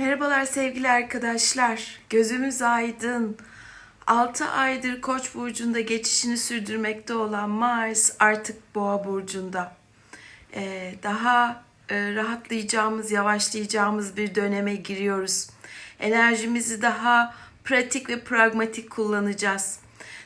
Merhabalar sevgili arkadaşlar. Gözümüz aydın. 6 aydır Koç burcunda geçişini sürdürmekte olan Mars artık Boğa burcunda. Ee, daha e, rahatlayacağımız, yavaşlayacağımız bir döneme giriyoruz. Enerjimizi daha pratik ve pragmatik kullanacağız.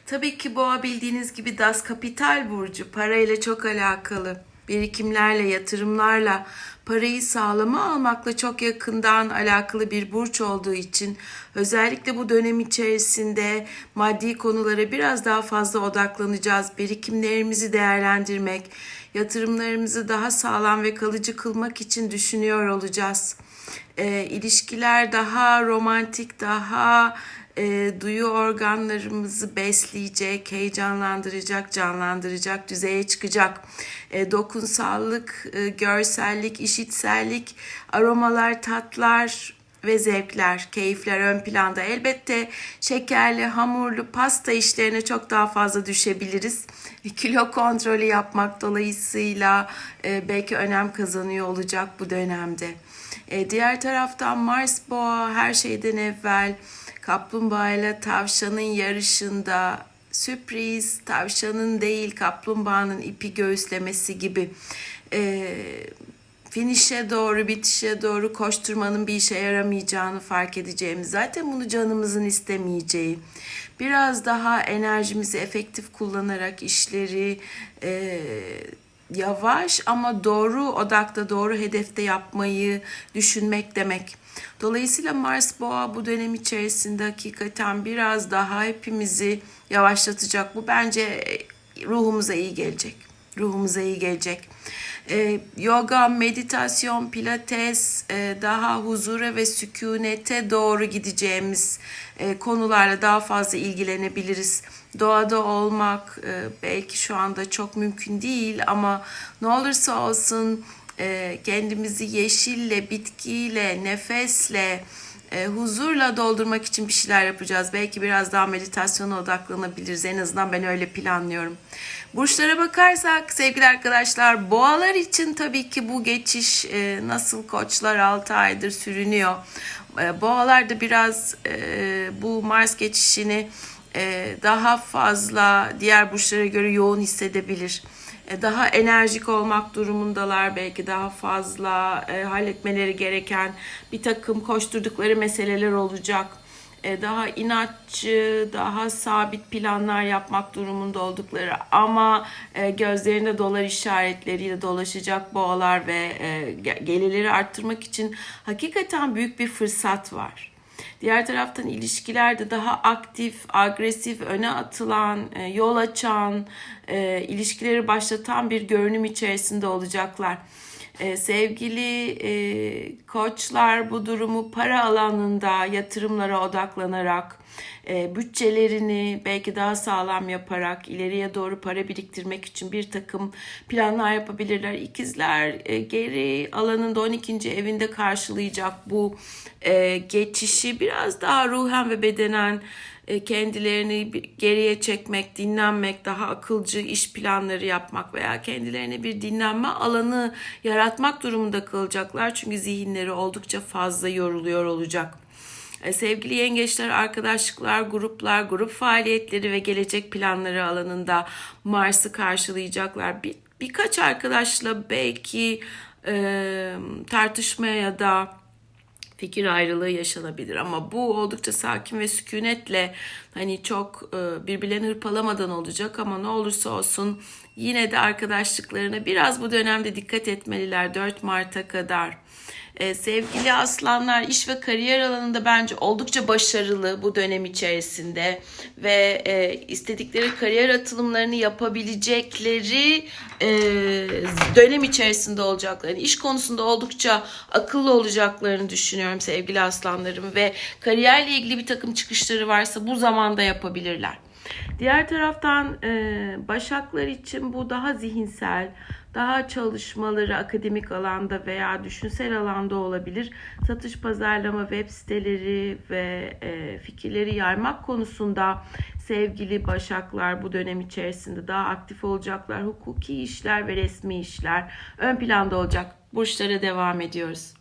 Tabii ki Boğa bildiğiniz gibi Das Kapital burcu parayla çok alakalı. Birikimlerle, yatırımlarla, parayı sağlama almakla çok yakından alakalı bir burç olduğu için özellikle bu dönem içerisinde maddi konulara biraz daha fazla odaklanacağız. Birikimlerimizi değerlendirmek, yatırımlarımızı daha sağlam ve kalıcı kılmak için düşünüyor olacağız. E, ilişkiler daha romantik, daha e, duyu organlarımızı besleyecek, heyecanlandıracak, canlandıracak, düzeye çıkacak. E, dokunsallık, e, görsellik, işitsellik, aromalar, tatlar ve zevkler, keyifler ön planda. Elbette şekerli, hamurlu, pasta işlerine çok daha fazla düşebiliriz. Kilo kontrolü yapmak dolayısıyla e, belki önem kazanıyor olacak bu dönemde. E, diğer taraftan Mars Boğa her şeyden evvel kaplumbağa ile tavşanın yarışında sürpriz tavşanın değil kaplumbağanın ipi göğüslemesi gibi. E, finişe doğru bitişe doğru koşturmanın bir işe yaramayacağını fark edeceğimiz zaten bunu canımızın istemeyeceği biraz daha enerjimizi efektif kullanarak işleri e, yavaş ama doğru odakta, doğru hedefte yapmayı düşünmek demek. Dolayısıyla Mars Boğa bu dönem içerisinde hakikaten biraz daha hepimizi yavaşlatacak. Bu bence ruhumuza iyi gelecek. Ruhumuza iyi gelecek. Ee, yoga, meditasyon, pilates, e, daha huzura ve sükunete doğru gideceğimiz e, konularla daha fazla ilgilenebiliriz. Doğada olmak e, belki şu anda çok mümkün değil ama ne olursa olsun e, kendimizi yeşille, bitkiyle, nefesle, e, huzurla doldurmak için bir şeyler yapacağız. Belki biraz daha meditasyona odaklanabiliriz. En azından ben öyle planlıyorum. Burçlara bakarsak sevgili arkadaşlar boğalar için tabii ki bu geçiş e, nasıl koçlar 6 aydır sürünüyor. E, boğalar da biraz e, bu Mars geçişini daha fazla diğer burçlara göre yoğun hissedebilir. E, daha enerjik olmak durumundalar belki daha fazla e, halletmeleri gereken bir takım koşturdukları meseleler olacak. E, daha inatçı, daha sabit planlar yapmak durumunda oldukları ama e, gözlerinde dolar işaretleriyle dolaşacak boğalar ve e, gelirleri arttırmak için hakikaten büyük bir fırsat var. Diğer taraftan ilişkilerde daha aktif, agresif, öne atılan, e, yol açan, e, ilişkileri başlatan bir görünüm içerisinde olacaklar. E, sevgili e, koçlar bu durumu para alanında yatırımlara odaklanarak, e, bütçelerini belki daha sağlam yaparak ileriye doğru para biriktirmek için bir takım planlar yapabilirler. İkizler e, geri alanında 12. evinde karşılayacak bu e, geçişi biraz daha ruhen ve bedenen kendilerini geriye çekmek, dinlenmek, daha akılcı iş planları yapmak veya kendilerine bir dinlenme alanı yaratmak durumunda kalacaklar. Çünkü zihinleri oldukça fazla yoruluyor olacak. E, sevgili yengeçler, arkadaşlıklar, gruplar, grup faaliyetleri ve gelecek planları alanında Mars'ı karşılayacaklar. Bir, birkaç arkadaşla belki e, tartışmaya ya da fikir ayrılığı yaşanabilir. Ama bu oldukça sakin ve sükunetle hani çok e, birbirlerini hırpalamadan olacak ama ne olursa olsun yine de arkadaşlıklarına biraz bu dönemde dikkat etmeliler 4 Mart'a kadar. Ee, sevgili aslanlar iş ve kariyer alanında bence oldukça başarılı bu dönem içerisinde ve e, istedikleri kariyer atılımlarını yapabilecekleri e, dönem içerisinde olacaklarını, iş konusunda oldukça akıllı olacaklarını düşünüyorum sevgili aslanlarım ve kariyerle ilgili bir takım çıkışları varsa bu zamanda yapabilirler. Diğer taraftan e, Başaklar için bu daha zihinsel, daha çalışmaları akademik alanda veya düşünsel alanda olabilir. Satış, pazarlama, web siteleri ve e, fikirleri yaymak konusunda sevgili Başaklar bu dönem içerisinde daha aktif olacaklar. Hukuki işler ve resmi işler ön planda olacak. Burçlara devam ediyoruz.